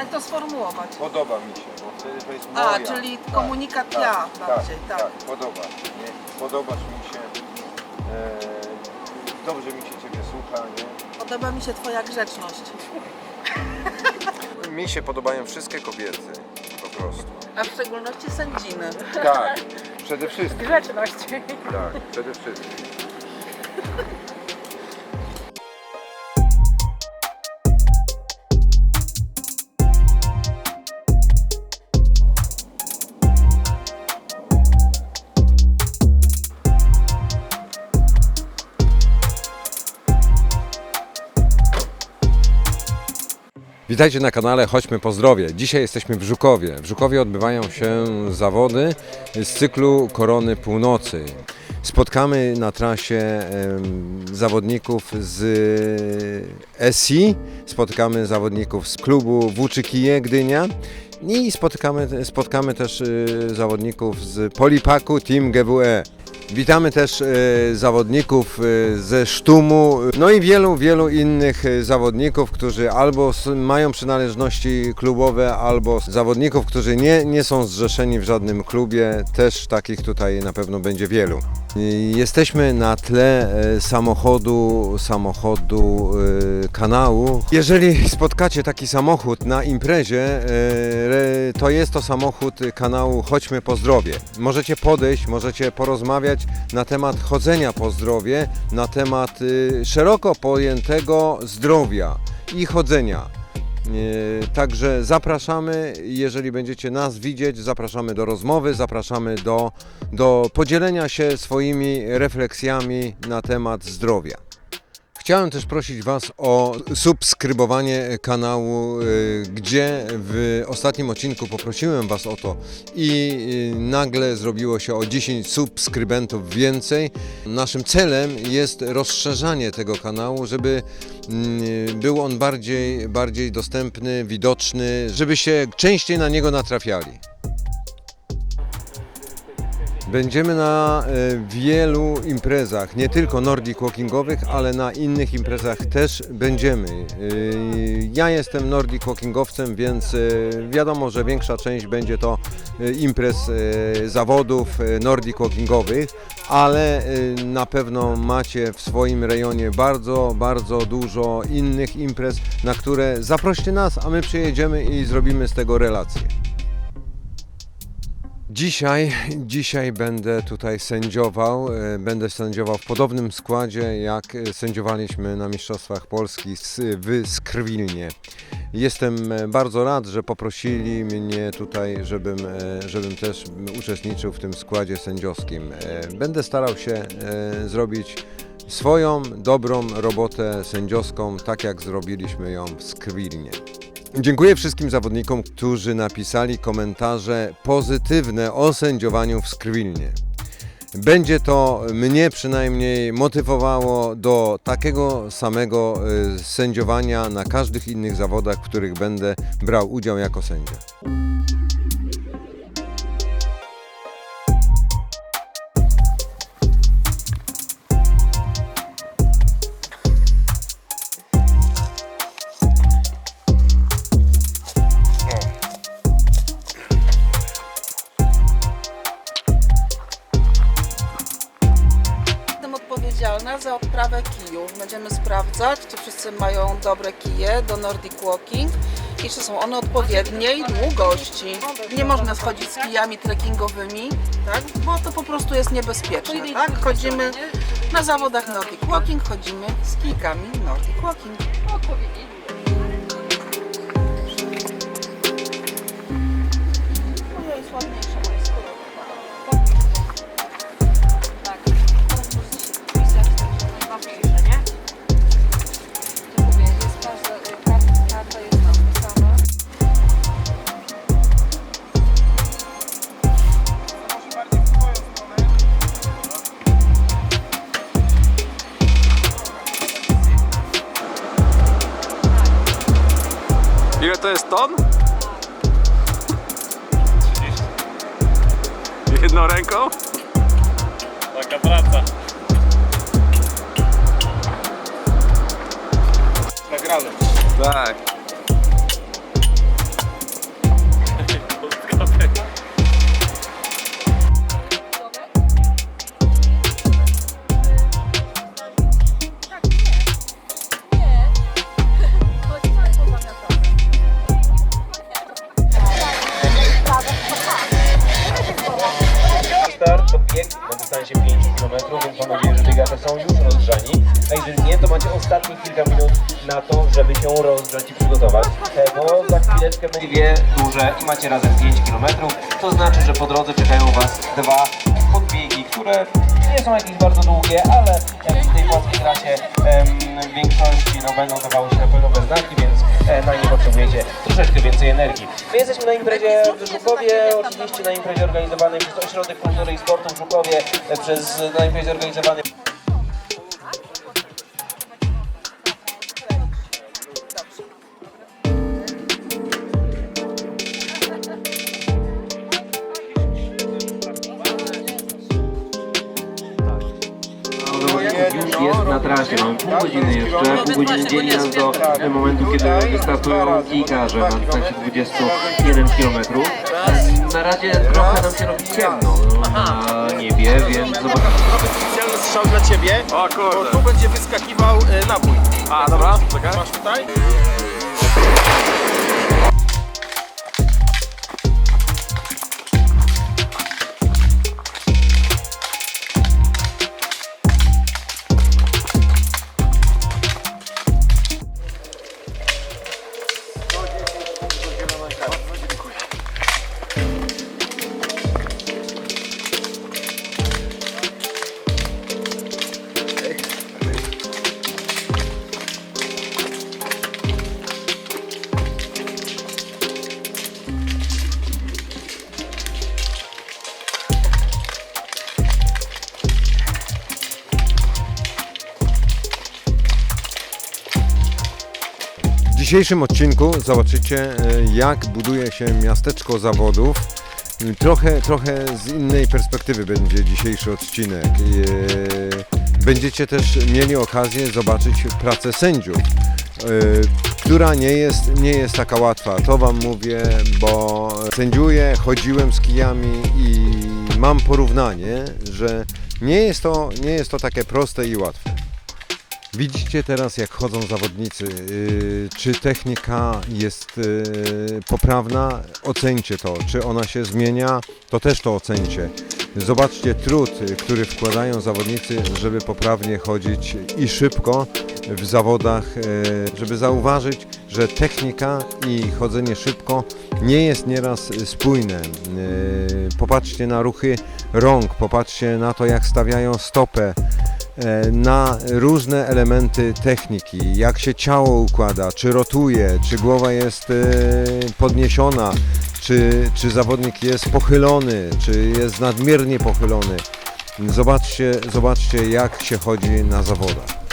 Jak to sformułować? Podoba mi się, bo wtedy to jest moja. A, czyli komunikat ja bardziej, tak. tak. podoba. Nie? Podobasz mi się. E, dobrze mi się Ciebie słucha, nie? Podoba mi się twoja grzeczność. Mi się podobają wszystkie kobiety, po prostu. A w szczególności sędziny. Tak, przede wszystkim. Grzeczność. Tak, przede wszystkim. Witajcie na kanale Chodźmy po zdrowie. Dzisiaj jesteśmy w Żukowie. W Żukowie odbywają się zawody z cyklu Korony Północy. Spotkamy na trasie zawodników z SI, spotkamy zawodników z klubu Włóczykije Gdynia i spotykamy, spotkamy też y, zawodników z Polipaku Team GWE. Witamy też e, zawodników e, ze Sztumu, no i wielu, wielu innych e, zawodników, którzy albo mają przynależności klubowe, albo zawodników, którzy nie, nie są zrzeszeni w żadnym klubie. Też takich tutaj na pewno będzie wielu. Jesteśmy na tle e, samochodu, samochodu e, kanału. Jeżeli spotkacie taki samochód na imprezie, e, re- to jest to samochód kanału Chodźmy po zdrowie. Możecie podejść, możecie porozmawiać na temat chodzenia po zdrowie, na temat y, szeroko pojętego zdrowia i chodzenia. E, Także zapraszamy, jeżeli będziecie nas widzieć, zapraszamy do rozmowy, zapraszamy do, do podzielenia się swoimi refleksjami na temat zdrowia. Chciałem też prosić Was o subskrybowanie kanału, y, gdzie w ostatnim odcinku poprosiłem Was o to i y, nagle zrobiło się o 10 subskrybentów więcej. Naszym celem jest rozszerzanie tego kanału, żeby mm, był on bardziej, bardziej dostępny, widoczny, żebyście częściej na niego natrafiali. Będziemy na e, wielu imprezach, nie tylko Nordic Walkingowych, ale na innych imprezach też będziemy. E, Ja jestem Nordic Walkingowcem, więc e, wiadomo, że większa część będzie to imprez zawodów Nordic Walkingowych, ale na pewno macie w swoim rejonie bardzo, bardzo dużo innych imprez, na które zaproście nas, a my przyjedziemy i zrobimy z tego relację. Dzisiaj, dzisiaj będę tutaj sędziował. e, Będę sędziował w podobnym składzie, jak e, sędziowaliśmy na Mistrzostwach Polski w Skrwilnie. Jestem e, bardzo rad, że poprosili mnie tutaj, żebym, żebym też uczestniczył w tym składzie sędziowskim. Będę starał się zrobić swoją dobrą robotę sędziowską, tak jak zrobiliśmy ją w Skrwilnie. Dziękuję wszystkim zawodnikom, którzy napisali komentarze pozytywne o sędziowaniu w Skrwilnie. Będzie to mnie przynajmniej motywowało do takiego samego y, sędziowania na każdych innych zawodach, w których będę brał udział jako sędzia. Odpowiedzialna za odprawę kijów. Będziemy sprawdzać, czy wszyscy mają dobre kije do Nordic Walking i czy są one odpowiedniej długości. Nie można schodzić z kijami trekkingowymi, tak? bo to po prostu jest niebezpieczne. Tak? Chodzimy na zawodach Nordic Walking, chodzimy z kijkami Nordic Walking. Macie razem 5 km. To znaczy, że po drodze czekają Was dwa podbiegi, które nie są jakieś bardzo długie, ale jak w tej płaskiej trasie w większości no, będą dawały się na pewno bez znaki, więc e, na nie potrzebujecie troszeczkę więcej energii. My jesteśmy na imprezie w Żukowie, oczywiście na imprezie organizowanej przez Ośrodek Kultury i Sportu w Żukowie, e, przez, na imprezie organizowanej godziny jeszcze, pół godziny dzieli nas do momentu, kiedy wystartują gigarze na dystansie 21 km. Na razie trochę nam się robi ciemno na niebie, więc zobaczymy. Specjalny strzał dla ciebie, O bo kurde. tu będzie wyskakiwał e, nabój. A, dobra, czekaj. Masz tutaj? Dzisiejszym odcinku zobaczycie, e, jak buduje się miasteczko zawodów. Trochę, trochę z innej perspektywy będzie dzisiejszy odcinek. E, Będziecie też mieli okazję zobaczyć pracę sędziów, e, która nie jest, nie jest taka łatwa. To Wam mówię, bo sędziuję, chodziłem z kijami i mam porównanie, że nie jest to, nie jest to takie proste i łatwe. Widzicie teraz, jak chodzą zawodnicy. Yy, Czy technika jest yy, poprawna? Ocencie to. Czy ona się zmienia? To też to ocencie. Zobaczcie trud, który wkładają zawodnicy, żeby poprawnie chodzić i szybko w zawodach, yy, żeby zauważyć, że technika i chodzenie szybko nie jest nieraz spójne. Popatrzcie na ruchy rąk, popatrzcie na to, jak stawiają stopę na różne elementy techniki, jak się ciało układa, czy rotuje, czy głowa jest e, podniesiona, czy, czy zawodnik jest pochylony, czy jest nadmiernie pochylony. Zobaczcie, zobaczcie jak się chodzi na zawodach.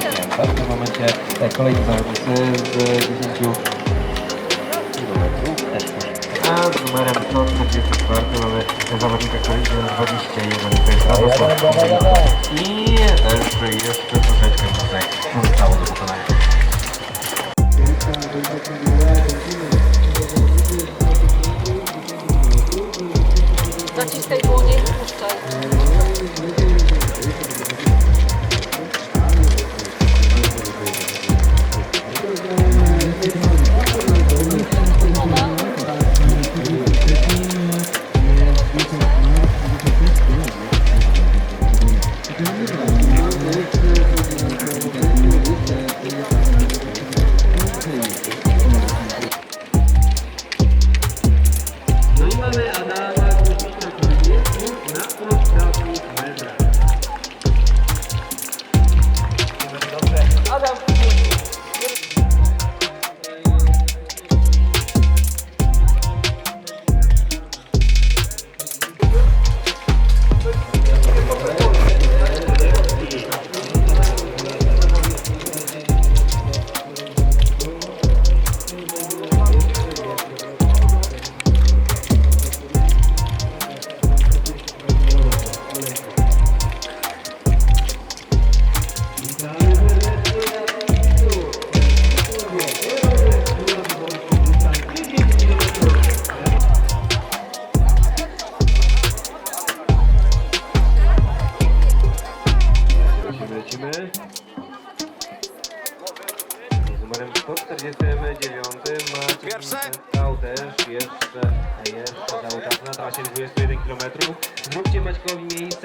Zacięta. W tym momencie e, kolejni zawodnicy z 10 kilometrów też już. A z numerem 144 mamy zawodnika, który na 21, to jest Radosław. I też jeszcze troszeczkę tutaj zostało do pokonania. Naciskaj dłonie i puszczaj.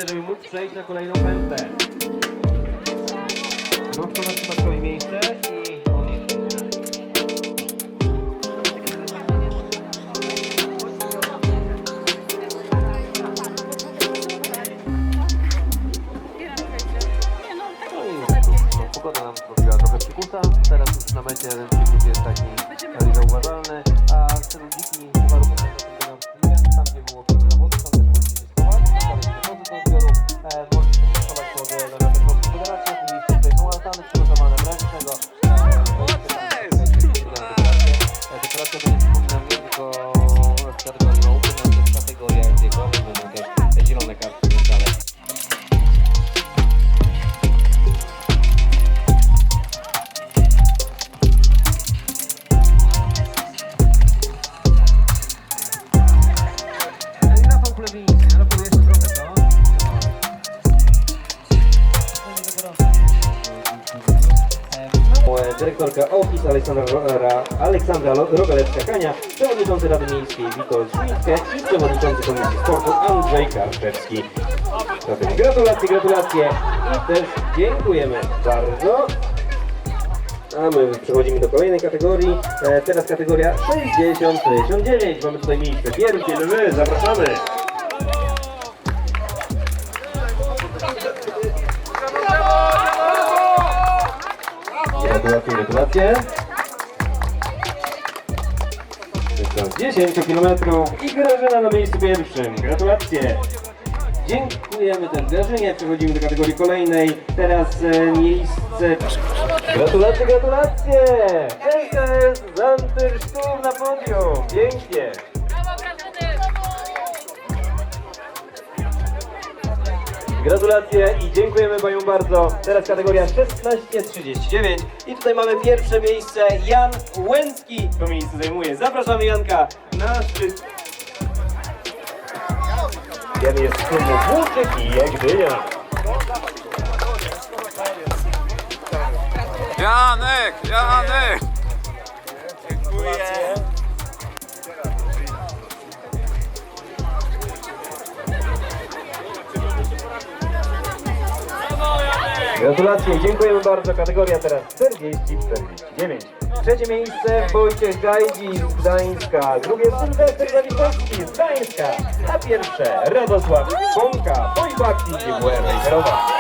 Żeby mógł przejść na kolejną pętlę. Zróbcie Maćkowi miejsce gratulacje, i też dziękujemy bardzo. A my przechodzimy do kolejnej kategorii. E, teraz kategoria 60-69. Mamy tutaj miejsce pierwsze, lwy, zapraszamy. Gratulacje, gratulacje. Dystans 10 km i Grażyna na miejscu pierwszym. Gratulacje. Dziękujemy też Grażynie. Przechodzimy do kategorii kolejnej. Teraz e, miejsce... Gratulacje, gratulacje! LKS Zantyr Sztur na podium. Pięknie. Gratulacje i dziękujemy Panią bardzo. Teraz kategoria 16-39 i tutaj mamy pierwsze miejsce. Jan Łęcki to miejsce zajmuje. Zapraszamy Janka na szczyt. Jan jest klubu Włóczek i Jagdynia. Janek, Janek! Gratulacje, dziękujemy bardzo. Kategoria teraz 40-49. Trzecie miejsce Wojciech Gajdzi z Gdańska. Drugie Sylwester Zawitowski z Gdańska. A pierwsze Radosław Bąka, Wojbaki, GWR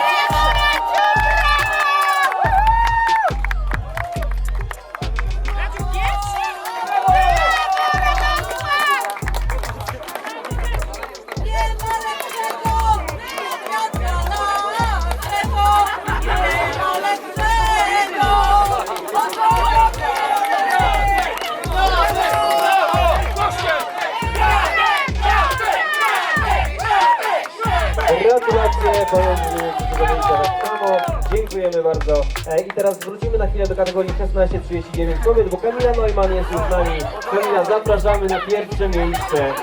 Dziękujemy bardzo. E, I teraz wrócimy na chwilę do kategorii 16-39 kobiet, bo Kamila Neumann jest już z nami. Kamila, zapraszamy na pierwsze miejsce.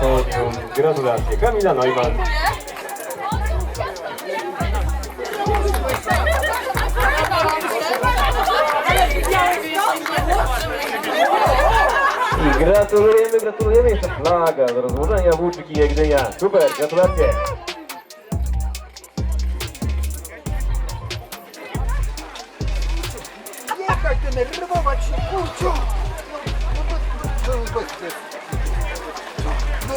Podium. Gratulacje. Kamila Neumann. I gratulujemy, gratulujemy. Jeszcze flaga do rozłożenia włóczyk i Jagdynia. Super, gratulacje. Denerwować się, kurczę! No, no, no, no,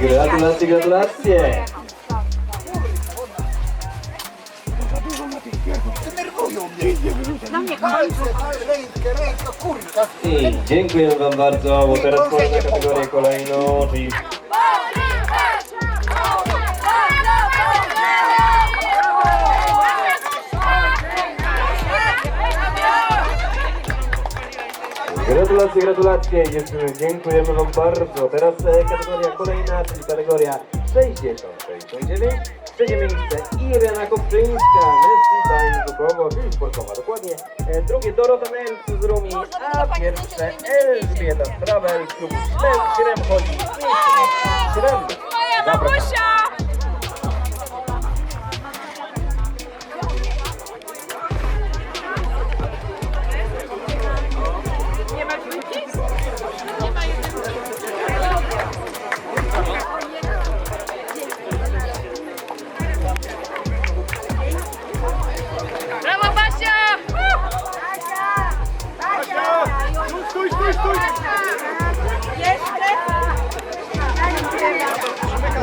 Gratulacje, gratulacje. denerwują mnie! Palce, rękę, rękę, kurwa! I dziękuję Wam bardzo, bo teraz pora na kategorię kolejną, czyli Gratulacje, gratulacje dziewczyny, dziękujemy Wam bardzo. Teraz e, kategoria kolejna, czyli kategoria 60-69. Trzecie miejsce Irena Kopczyńska, męski tań Żukowo, czyli sportowa dokładnie. E, drugie Dorota Nelc z Rumi, a pierwsze Elżbieta Strawel z klubu Śrem, Śrem chodzi. Śrem. Zapraszam.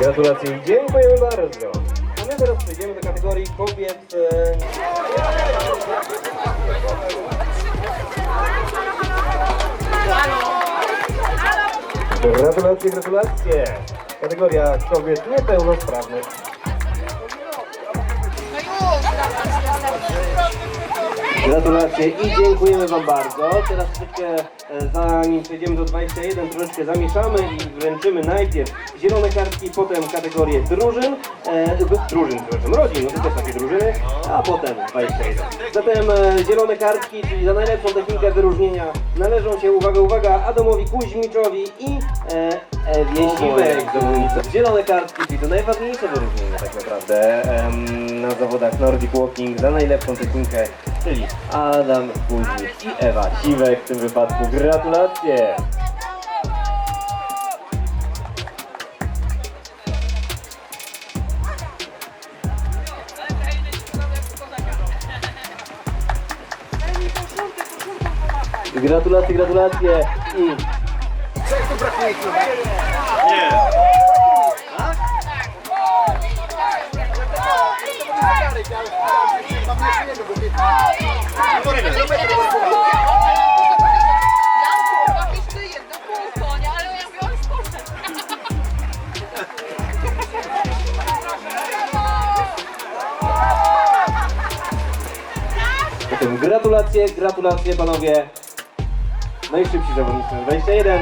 Gratulacje i dziękujemy bardzo. A my teraz przejdziemy do kategorii kobiet. E... Gratulacje, gratulacje. Kategoria kobiet niepełnosprawnych. Gratulacje i dziękujemy Wam bardzo. Teraz troszeczkę, e, zanim przejdziemy do 21, troszeczkę zamieszamy i wręczymy najpierw zielone kartki, potem kategorię drużyn, e, drużyn, przepraszam, rodzin, no to też takie drużyny, a potem 21. Zatem e, zielone kartki, czyli za najlepszą technikę wyróżnienia należą się, uwaga, uwaga, Adamowi Kuźmiczowi i e, Ewie Siwek. Zielone kartki, czyli to najważniejsze wyróżnienie tak naprawdę em, na zawodach Nordic Walking za najlepszą technikę, czyli Adam Kuźmicz i Ewa Siwek w tym wypadku. Gratulacje! Gratulacje, gratulacje i Gratulacje, gratulacje panowie. Najszybsi zawodnicy 21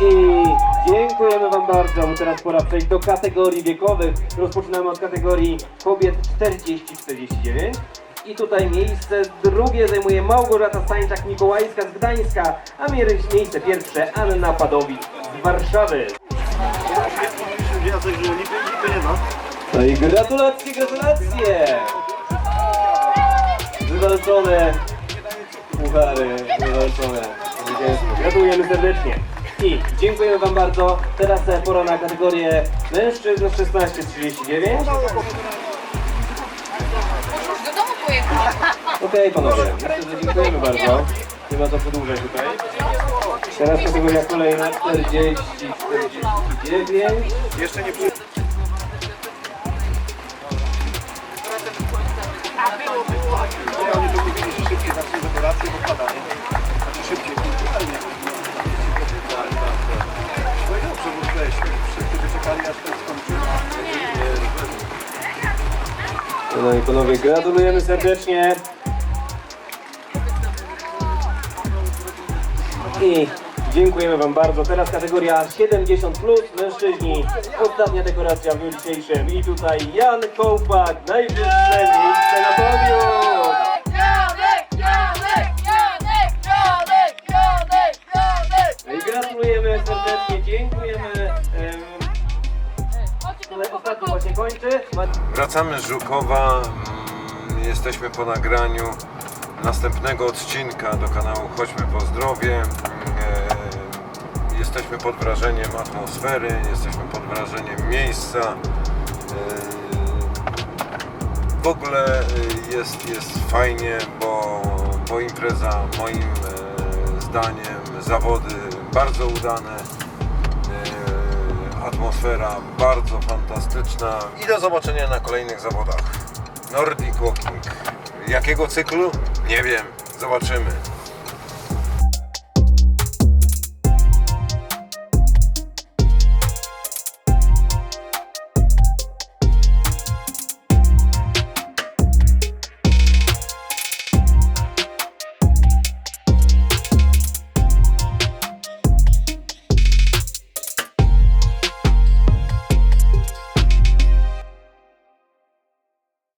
i dziękujemy wam bardzo. Teraz pora przejść do kategorii wiekowych. Rozpoczynamy od kategorii kobiet 40-49. I tutaj miejsce drugie zajmuje Małgorzata Stańczak-Mikołajska z Gdańska, a mie- miejsce pierwsze Anna Padowicz z Warszawy. No i gratulacje, gratulacje! Wywalczone puchary, wywalczone. Gratulujemy serdecznie. I dziękujemy Wam bardzo. Teraz pora na kategorię mężczyzn 16-39. Okej panowie, dziękujemy bardzo. Nie ma co przedłużać tutaj. Teraz kategoria kolejna 40-49. Jeszcze nie przy... Oni tu mówili, że szybciej zacznie operację, bo pada, nie? Znaczy szybciej, kulturalnie. No i dobrze, bo tutaj wszyscy wyczekali, aż ten No i panowie, gratulujemy serdecznie. I dziękujemy Wam bardzo. Teraz kategoria 70 plus mężczyźni. Ostatnia dekoracja w dniu dzisiejszym. I tutaj Jan Kołpak, najwyższe miejsce na podium. Ostatni właśnie kończy. Wracamy z Żukowa. Mm, Jesteśmy po nagraniu następnego odcinka do kanału Chodźmy po zdrowie. Mm, e, Jesteśmy pod wrażeniem atmosfery, jesteśmy pod wrażeniem miejsca. E, W ogóle e, jest, jest fajnie, bo, bo impreza moim zdaniem, zawody bardzo udane. Atmosfera bardzo fantastyczna i do zobaczenia na kolejnych zawodach. Nordic Walking. Jakiego cyklu? Nie wiem. Zobaczymy.